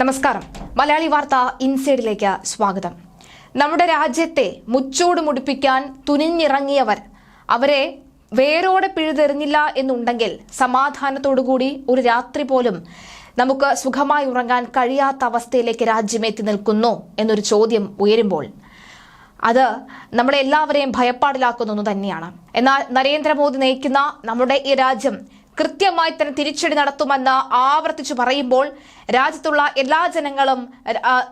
നമസ്കാരം. മലയാളി വാർത്ത ഇൻസൈഡിലേക്ക് സ്വാഗതം. നമ്മുടെ രാജ്യത്തെ മുച്ചോട് മുടിപ്പിക്കാൻ തുനിഞ്ഞിറങ്ങിയവർ അവരെ വേരോടെ പിഴുതെറിഞ്ഞില്ല എന്നുണ്ടെങ്കിൽ സമാധാനത്തോടുകൂടി ഒരു രാത്രി പോലും നമുക്ക് സുഖമായി ഉറങ്ങാൻ കഴിയാത്ത അവസ്ഥയിലേക്ക് രാജ്യം എത്തി നിൽക്കുന്നു എന്നൊരു ചോദ്യം ഉയരുമ്പോൾ അത് നമ്മളെല്ലാവരെയും ഭയപ്പാടിലാക്കുന്ന തന്നെയാണ്. എന്നാൽ നരേന്ദ്രമോദി നയിക്കുന്ന നമ്മുടെ ഈ രാജ്യം കൃത്യമായി തന്നെ തിരിച്ചടി നടത്തുമെന്ന് ആവർത്തിച്ചു പറയുമ്പോൾ രാജ്യത്തുള്ള എല്ലാ ജനങ്ങളും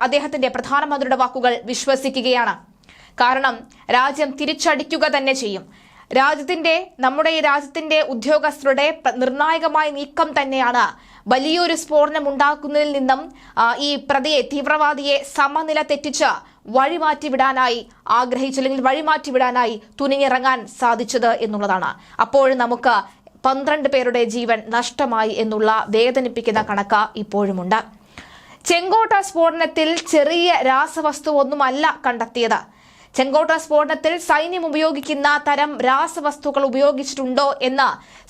അദ്ദേഹത്തിന്റെ പ്രധാനമന്ത്രിയുടെ വാക്കുകൾ വിശ്വസിക്കുകയാണ്. കാരണം രാജ്യം തിരിച്ചടിക്കുക തന്നെ ചെയ്യും. രാജ്യത്തിന്റെ നമ്മുടെ ഈ രാജ്യത്തിന്റെ ഉദ്യോഗസ്ഥരുടെ നിർണായകമായ നീക്കം തന്നെയാണ് വലിയൊരു സ്ഫോടനം ഉണ്ടാക്കുന്നതിൽ നിന്നും ഈ പ്രതിയെ തീവ്രവാദിയെ സമനില തെറ്റിച്ച് വഴിമാറ്റിവിടാനായി ആഗ്രഹിച്ചു അല്ലെങ്കിൽ വഴിമാറ്റിവിടാനായി തുനിഞ്ഞിറങ്ങാൻ സാധിച്ചത് എന്നുള്ളതാണ്. അപ്പോൾ നമുക്ക് പന്ത്രണ്ട് പേരുടെ ജീവൻ നഷ്ടമായി എന്നുള്ള വേദനിപ്പിക്കുന്ന കണക്ക് ഇപ്പോഴുമുണ്ട്. ചെങ്കോട്ട സ്ഫോടനത്തിൽ ചെറിയ രാസവസ്തു ഒന്നുമല്ല കണ്ടെത്തിയത്. ചെങ്കോട്ട സ്ഫോടനത്തിൽ സൈന്യം ഉപയോഗിക്കുന്ന തരം രാസവസ്തുക്കൾ ഉപയോഗിച്ചിട്ടുണ്ടോ എന്ന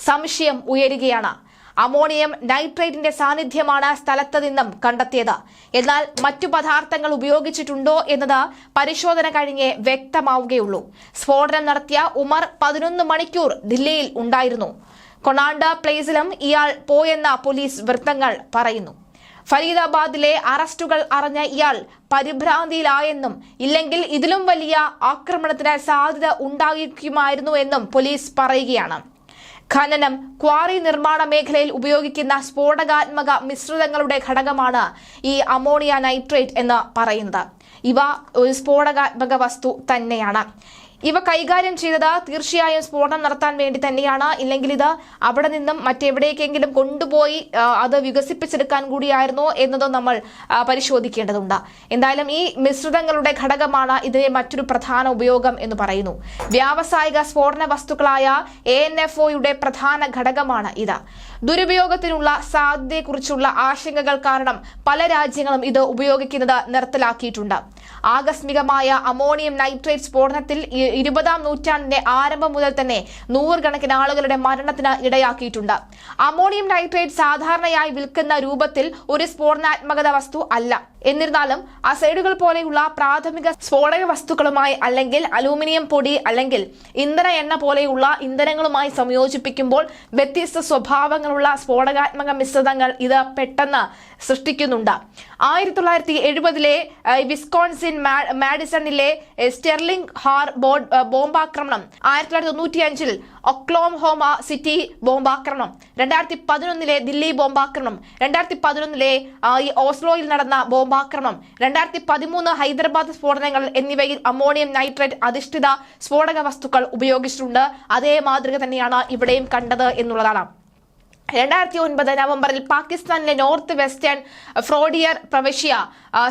സംശയം ഉയരുകയാണ്. അമോണിയം നൈട്രേറ്റിന്റെ സാന്നിധ്യമാണ് സ്ഥലത്ത് നിന്നും കണ്ടെത്തിയത്. എന്നാൽ മറ്റു പദാർത്ഥങ്ങൾ ഉപയോഗിച്ചിട്ടുണ്ടോ എന്നത് പരിശോധന കഴിഞ്ഞേ വ്യക്തമാവുകയുള്ളൂ. സ്ഫോടനം നടത്തിയ ഉമർ പതിനൊന്ന് മണിക്കൂർ ദില്ലിയിൽ ഉണ്ടായിരുന്നു. കൊണാണ്ട പ്ലേസിലും ഇയാൾ പോയെന്ന പോലീസ് വൃത്തങ്ങൾ പറയുന്നു. ഫരീദാബാദിലെ അറസ്റ്റുകൾ അറിഞ്ഞ ഇയാൾ പരിഭ്രാന്തിയിലായെന്നും ഇല്ലെങ്കിൽ ഇതിലും വലിയ ആക്രമണത്തിന് സാധ്യത ഉണ്ടായിരിക്കുമായിരുന്നു എന്നും പോലീസ് പറയുകയാണ്. ഖനനം ക്വാറി നിർമ്മാണ മേഖലയിൽ ഉപയോഗിക്കുന്ന സ്ഫോടകാത്മക മിശ്രിതങ്ങളുടെ ഘടകമാണ് ഈ അമോണിയ നൈട്രേറ്റ് എന്ന് പറയുന്നത്. ഇവ ഒരു സ്ഫോടകാത്മക വസ്തു തന്നെയാണ്. ഇവ കൈകാര്യം ചെയ്തത് തീർച്ചയായും സ്ഫോടനം നടത്താൻ വേണ്ടി തന്നെയാണ്. ഇല്ലെങ്കിൽ ഇത് അവിടെ നിന്നും മറ്റെവിടേക്കെങ്കിലും കൊണ്ടുപോയി അത് വികസിപ്പിച്ചെടുക്കാൻ കൂടിയായിരുന്നോ എന്നതും നമ്മൾ പരിശോധിക്കേണ്ടതുണ്ട്. എന്തായാലും ഈ മിശ്രിതങ്ങളുടെ ഘടകമാണ് ഇതിലെ മറ്റൊരു പ്രധാന ഉപയോഗം എന്ന് പറയുന്നു. വ്യാവസായിക സ്ഫോടന വസ്തുക്കളായ എ എൻ എഫ് ഒയുടെ പ്രധാന ഘടകമാണ് ഇത്. ദുരുപയോഗത്തിനുള്ള സാധ്യതയെക്കുറിച്ചുള്ള ആശങ്കകൾ കാരണം പല രാജ്യങ്ങളും ഇത് ഉപയോഗിക്കുന്നത് നിർത്തലാക്കിയിട്ടുണ്ട്. ആകസ്മികമായ അമോണിയം നൈട്രേറ്റ് സ്ഫോടനത്തിൽ ഇ- ഇരുപതാം നൂറ്റാണ്ടിന്റെ ആരംഭം മുതൽ തന്നെ നൂറുകണക്കിന് ആളുകളുടെ മരണത്തിന് ഇടയാക്കിയിട്ടുണ്ട്. അമോണിയം നൈട്രേറ്റ് സാധാരണയായി വിൽക്കുന്ന രൂപത്തിൽ ഒരു സ്ഫോടനാത്മകത വസ്തു അല്ല. എന്നിരുന്നാലും അസൈഡുകൾ പോലെയുള്ള പ്രാഥമിക സ്ഫോടക വസ്തുക്കളുമായി അല്ലെങ്കിൽ അലൂമിനിയം പൊടി അല്ലെങ്കിൽ ഇന്ധന എണ്ണ പോലെയുള്ള ഇന്ധനങ്ങളുമായി സംയോജിപ്പിക്കുമ്പോൾ വ്യത്യസ്ത സ്വഭാവങ്ങളുള്ള സ്ഫോടകാത്മക മിശ്രിതങ്ങൾ ഇത് പെട്ടെന്ന് സൃഷ്ടിക്കുന്നുണ്ട്. ആയിരത്തി തൊള്ളായിരത്തി എഴുപതിലെ വിസ്കോൺസിൻ മാഡിസണിലെ സ്റ്റെർലിംഗ് ഹാർ ബോർഡ് ഏഹ്, ബോംബാക്രമണം ആയിരത്തി തൊള്ളായിരത്തി തൊണ്ണൂറ്റി അഞ്ചിൽ ഒക്ലോം ഹോമ സിറ്റി ബോംബാക്രമണം. രണ്ടായിരത്തി പതിനൊന്നിലെ ദില്ലി ബോംബാക്രമണം. രണ്ടായിരത്തി പതിനൊന്നിലെ ഈ ഓസ്ലോയിൽ നടന്ന ബോംബാക്രമണം. രണ്ടായിരത്തി പതിമൂന്ന് ഹൈദരാബാദ് സ്ഫോടനങ്ങൾ എന്നിവയിൽ അമോണിയം നൈട്രേറ്റ് അധിഷ്ഠിത സ്ഫോടക വസ്തുക്കൾ ഉപയോഗിച്ചിട്ടുണ്ട്. അതേ മാതൃക തന്നെയാണ് ഇവിടെയും കണ്ടത് എന്നുള്ളതാണ്. രണ്ടായിരത്തി ഒൻപത് നവംബറിൽ പാകിസ്ഥാനിലെ നോർത്ത് വെസ്റ്റേൺ ഫ്രോഡിയർ പ്രവിശ്യ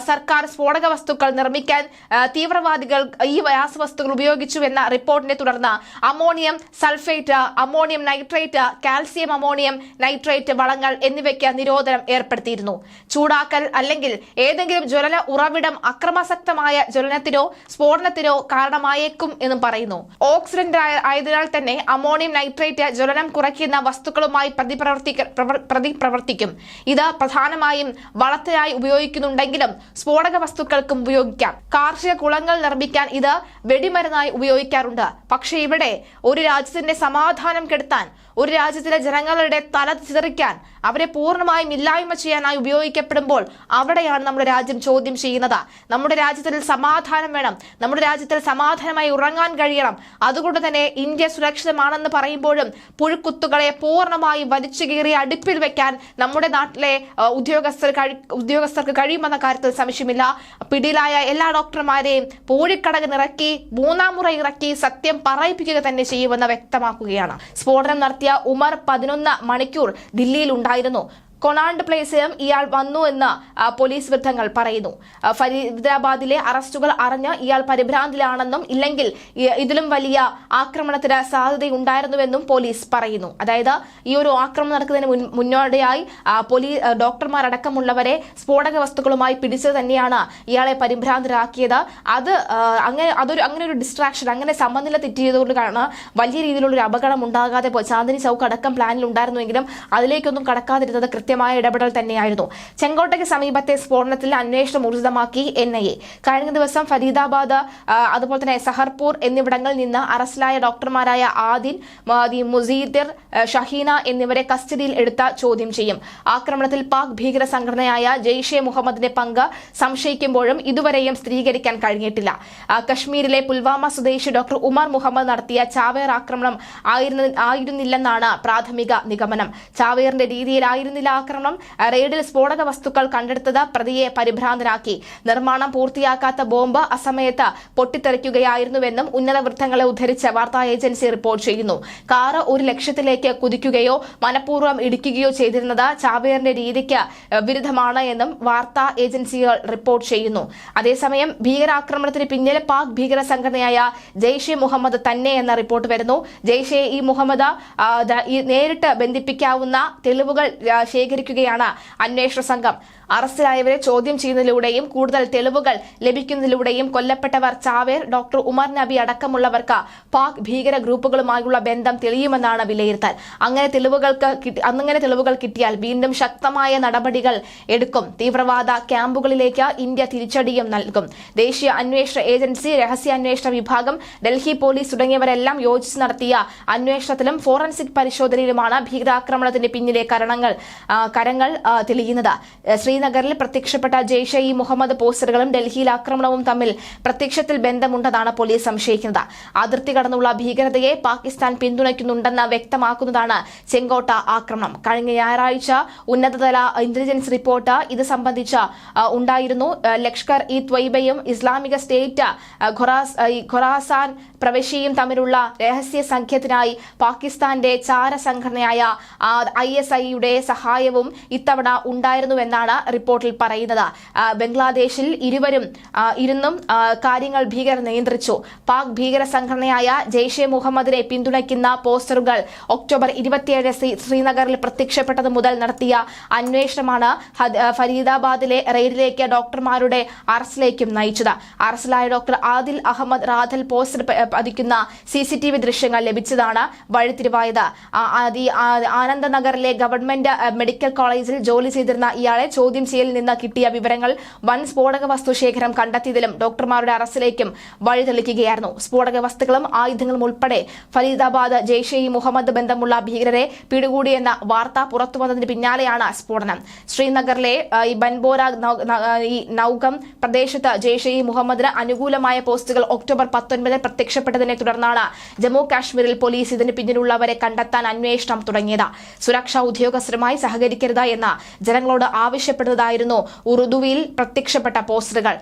സർക്കാർ സ്ഫോടക വസ്തുക്കൾ നിർമ്മിക്കാൻ തീവ്രവാദികൾ ഈ രാസവസ്തുക്കൾ ഉപയോഗിച്ചു എന്ന റിപ്പോർട്ടിനെ തുടർന്ന് ammonium sulphate ammonium nitrate calcium ammonium nitrate വളങ്ങൾ എന്നിവയ്ക്ക് നിരോധനം ഏർപ്പെടുത്തിയിരുന്നു. ചൂടാക്കൽ അല്ലെങ്കിൽ ഏതെങ്കിലും ജ്വലന ഉറവിടം അക്രമാസക്തമായ ജ്വലനത്തിനോ സ്ഫോടനത്തിനോ കാരണമായേക്കും എന്നും പറയുന്നു. ഓക്സിഡന്റ് ആയ- ആയതിനാൽ തന്നെ അമോണിയം നൈട്രേറ്റ് ജ്വലനം കുറയ്ക്കുന്ന വസ്തുക്കളുമായി പ്രതിപ്രവർത്തിക്ക പ്രവർ- പ്രവർത്തിക്കും. ഇത് പ്രധാനമായും വളത്തിനായി ഉപയോഗിക്കുന്നുണ്ടെങ്കിലും സ്ഫോടക വസ്തുക്കൾക്കും ഉപയോഗിക്കാം. കാർഷിക കുളങ്ങൾ നിർമ്മിക്കാൻ ഇത് വെടിമരുന്നായി ഉപയോഗിക്കാറുണ്ട്. പക്ഷേ ഇവിടെ ഒരു രാജ്യത്തിന്റെ സമാധാനം കെടുത്താൻ ഒരു രാജ്യത്തിലെ ജനങ്ങളുടെ തല ചിതറിക്കാൻ അവരെ പൂർണമായും ഇല്ലായ്മ ചെയ്യാനായി ഉപയോഗിക്കപ്പെടുമ്പോൾ അവിടെയാണ് നമ്മുടെ രാജ്യം ചോദ്യം ചെയ്യുന്നത്. നമ്മുടെ രാജ്യത്തിൽ സമാധാനം വേണം. നമ്മുടെ രാജ്യത്തിൽ സമാധാനമായി ഉറങ്ങാൻ കഴിയണം. അതുകൊണ്ട് തന്നെ ഇന്ത്യ സുരക്ഷിതമാണെന്ന് പറയുമ്പോഴും പുഴുക്കുത്തുകളെ പൂർണമായും വലിച്ചു കീറി അടുപ്പിൽ വെക്കാൻ നമ്മുടെ നാട്ടിലെ ഉദ്യോഗസ്ഥർ ഉദ്യോഗസ്ഥർക്ക് കഴിയുമെന്ന കാര്യത്തിൽ സംശയമില്ല. പിടിയിലായ എല്ലാ ഡോക്ടർമാരെയും പൂഴിക്കടക് ഇറക്കി മൂന്നാം മുറ ഇറക്കി സത്യം പറയിപ്പിക്കുക തന്നെ ചെയ്യുമെന്ന് വ്യക്തമാക്കുകയാണ്. സ്ഫോടനം നടത്തിയ ഉമർ പതിനൊന്ന് മണിക്കൂർ ദില്ലിയിൽ ഉണ്ടായിരുന്നു കൊണാണ്ട് പ്ലേസിലും ഇയാൾ വന്നു എന്ന് പോലീസ് വൃത്തങ്ങൾ പറയുന്നു. ഫരീദാബാദിലെ അറസ്റ്റുകൾ അറിഞ്ഞ് ഇയാൾ പരിഭ്രാന്തിലാണെന്നും ഇല്ലെങ്കിൽ ഇതിലും വലിയ ആക്രമണത്തിന് സാധ്യതയുണ്ടായിരുന്നുവെന്നും പോലീസ് പറയുന്നു. അതായത് ഈ ഒരു ആക്രമണം നടക്കുന്നതിന് മുന്നോടിയായി പോലീസ് ഡോക്ടർമാരടക്കമുള്ളവരെ സ്ഫോടക വസ്തുക്കളുമായി പിടിച്ചത് തന്നെയാണ് ഇയാളെ പരിഭ്രാന്തരാക്കിയത്. അത് അങ്ങനെ അതൊരു അങ്ങനെ ഒരു ഡിസ്ട്രാക്ഷൻ അങ്ങനെ സമനില തെറ്റിയതുകൊണ്ടാണ് വലിയ രീതിയിലുള്ള ഒരു അപകടം ഉണ്ടാകാതെ പോയി. ചാന്ദിനി ചൗക്ക് അടക്കം പ്ലാനിൽ ഉണ്ടായിരുന്നുവെങ്കിലും അതിലേക്കൊന്നും കടക്കാതിരുന്നത് കൃത്യമായ ഇടപെടൽ തന്നെയായിരുന്നു. ചെങ്കോട്ടയ്ക്ക് സമീപത്തെ സ്ഫോടനത്തിൽ അന്വേഷണം ഊർജിതമാക്കി എൻ ഐ എ കഴിഞ്ഞ ദിവസം ഫരീദാബാദ് അതുപോലെ തന്നെ സഹർപൂർ എന്നിവിടങ്ങളിൽ നിന്ന് അറസ്റ്റിലായ ഡോക്ടർമാരായ ആദിൻ മാദി മുസീദിർ ഷഹീന എന്നിവരെ കസ്റ്റഡിയിൽ എടുത്ത ചോദ്യം ചെയ്യും. ആക്രമണത്തിൽ പാക് ഭീകര സംഘടനയായ ജെയ്ഷെ മുഹമ്മദിന്റെ പങ്ക് സംശയിക്കുമ്പോഴും ഇതുവരെയും സ്ഥിരീകരിക്കാൻ കഴിഞ്ഞിട്ടില്ല. കശ്മീരിലെ പുൽവാമ സ്വദേശി ഡോക്ടർ ഉമർ മുഹമ്മദ് നടത്തിയ ചാവേർ ആക്രമണം ആയിരുന്ന- ആയിരുന്നില്ലെന്നാണ് പ്രാഥമിക നിഗമനം. ചാവേറിന്റെ രീതിയിലായിരുന്നില്ല ആക്രമണം. റെയ്ഡിൽ സ്ഫോടക വസ്തുക്കൾ കണ്ടെടുത്തത് പ്രതിയെ പരിഭ്രാന്തനാക്കി. നിർമ്മാണം പൂർത്തിയാക്കാത്ത ബോംബ് അസമയത്ത് പൊട്ടിത്തെറിക്കുകയായിരുന്നുവെന്നും ഉന്നത വൃത്തങ്ങളെ ഉദ്ധരിച്ച് വാർത്താ ഏജൻസി റിപ്പോർട്ട് ചെയ്യുന്നു. കാറ് ഒരു ലക്ഷ്യത്തിലേക്ക് കുതിക്കുകയോ മനഃപൂർവം ഇടിക്കുകയോ ചെയ്തിരുന്നത് ചാവേറിന്റെ രീതിക്ക് വിരുദ്ധമാണ് എന്നും വാർത്താ ഏജൻസികൾ റിപ്പോർട്ട് ചെയ്യുന്നു. അതേസമയം ഭീകരാക്രമണത്തിന് പിന്നിലെ പാക് ഭീകര സംഘടനയായ ജെയ്ഷെ മുഹമ്മദ് തന്നെ എന്ന റിപ്പോർട്ട് വരുന്നു. ജെയ്ഷെ ഇ മുഹമ്മദ് നേരിട്ട് ബന്ധിപ്പിക്കാവുന്ന തെളിവുകൾ ആ, ശേഖരിക്കുകയാണ് അന്വേഷണ സംഘം. അറസ്റ്റിലായവരെ ചോദ്യം ചെയ്യുന്നതിലൂടെയും കൂടുതൽ തെളിവുകൾ ലഭിക്കുന്നതിലൂടെയും കൊല്ലപ്പെട്ടവർ ചാവേർ ഡോക്ടർ ഉമർ നബി അടക്കമുള്ളവർക്ക് പാക് ഭീകര ഗ്രൂപ്പുകളുമായുള്ള ബന്ധം തെളിയുമെന്നാണ് വിലയിരുത്തൽ. അങ്ങനെ തെളിവുകൾക്ക് അങ്ങനെ തെളിവുകൾ കിട്ടിയാൽ വീണ്ടും ശക്തമായ നടപടികൾ എടുക്കും. തീവ്രവാദ ക്യാമ്പുകളിലേക്ക് ഇന്ത്യ തിരിച്ചടിയും നൽകും. ദേശീയ അന്വേഷണ ഏജൻസി രഹസ്യാന്വേഷണ വിഭാഗം ഡൽഹി പോലീസ് തുടങ്ങിയവരെല്ലാം യോജിച്ച് നടത്തിയ അന്വേഷണത്തിലും ഫോറൻസിക് പരിശോധനയിലുമാണ് ഭീകരാക്രമണത്തിന്റെ പിന്നിലെ കരണങ്ങൾ കരങ്ങൾ തെളിയുന്നത്. ഏഹ് ശ്രീനഗറിൽ പ്രത്യക്ഷപ്പെട്ട ജെയ്ഷെ ഇ മുഹമ്മദ് പോസ്റ്ററുകളും ഡൽഹിയിൽ ആക്രമണവും തമ്മിൽ പ്രത്യക്ഷത്തിൽ ബന്ധമുണ്ടെന്നാണ് പോലീസ് സംശയിക്കുന്നത്. അതിർത്തി കടന്നുള്ള ഭീകരതയെ പാകിസ്ഥാൻ പിന്തുണയ്ക്കുന്നുണ്ടെന്ന് വ്യക്തമാക്കുന്നതാണ് ചെങ്കോട്ട ആക്രമണം. കഴിഞ്ഞ ഞായറാഴ്ച ഉന്നതതല ഇന്റലിജൻസ് റിപ്പോർട്ട് ഇത് സംബന്ധിച്ച് ഉണ്ടായിരുന്നു. ലഷ്കർ ഇ ത്വയ്ബയും ഇസ്ലാമിക സ്റ്റേറ്റ് ഖൊറാസാൻ പ്രവിശ്യയും തമ്മിലുള്ള രഹസ്യ സംഖ്യത്തിനായി പാകിസ്ഥാന്റെ ചാര സംഘടനയായ ഐ എസ് ഐയുടെ സഹായവും ഇത്തവണ ഉണ്ടായിരുന്നുവെന്നാണ് റിപ്പോർട്ടിൽ പറയുന്നത്. ബംഗ്ലാദേശിൽ ഇരുവരും ഇരുന്നും കാര്യങ്ങൾ ഭീകരർ നിയന്ത്രിച്ചു. പാക് ഭീകര സംഘടനയായ ജെയ്ഷെ മുഹമ്മദിനെ പിന്തുണയ്ക്കുന്ന പോസ്റ്ററുകൾ ഒക്ടോബർ ഇരുപത്തിയേഴ് ശ്രീ- ശ്രീനഗറിൽ പ്രത്യക്ഷപ്പെട്ടത് മുതൽ നടത്തിയ അന്വേഷണമാണ് ഫരീദാബാദിലെ റെയ്ഡിലേക്ക് ഡോക്ടർമാരുടെ അറസ്റ്റിലേക്കും നയിച്ചത്. അറസ്റ്റിലായ ഡോക്ടർ ആദിൽ അഹമ്മദ് റാഥൽ പോസ്റ്റർ പതിക്കുന്ന സി സി ടി വി ദൃശ്യങ്ങൾ ലഭിച്ചതാണ് വഴിത്തിരിവായത്. ആനന്ദനഗറിലെ ഗവൺമെന്റ് മെഡിക്കൽ കോളേജിൽ ജോലി ചെയ്തിരുന്ന ഇയാളെ ചോദ്യം ചെയ്യലിൽ നിന്ന് കിട്ടിയ വിവരങ്ങൾ വൻ സ്ഫോടക വസ്തു ശേഖരം കണ്ടെത്തിയതിലും ഡോക്ടർമാരുടെ അറസ്റ്റിലേക്കും വഴിതെളിക്കുകയായിരുന്നു സ്ഫോടക വസ്തുക്കളും ആയുധങ്ങളും ഉൾപ്പെടെ ഫരീദാബാദ് ജെയ്ഷെ ഇ മുഹമ്മദ് ബന്ധമുള്ള ഭീകരരെ പിടികൂടിയെന്ന വാർത്ത പുറത്തു പുറത്തുവന്നതിന് പിന്നാലെയാണ് സ്ഫോടനം. ശ്രീനഗറിലെ ഈ ബൻബോര ഈ നൌകം പ്രദേശത്ത് ജെയ്ഷെ ഇ മുഹമ്മദിന് അനുകൂലമായ പോസ്റ്റുകൾ ഒക്ടോബർ പത്തൊൻപതിന് പ്രത്യക്ഷപ്പെട്ടതിനെ തുടർന്നാണ് ജമ്മു കാശ്മീരിൽ പോലീസ് ഇതിന് പിന്നിലുള്ളവരെ കണ്ടെത്താൻ അന്വേഷണം തുടങ്ങിയത്. സുരക്ഷാ ഉദ്യോഗസ്ഥരുമായി സഹകരിക്കരുത് എന്ന് ജനങ്ങളോട് ആവശ്യപ്പെടുന്നതായിരുന്നു ഉറുദുവിൽ പ്രത്യക്ഷപ്പെട്ട പോസ്റ്ററുകൾ.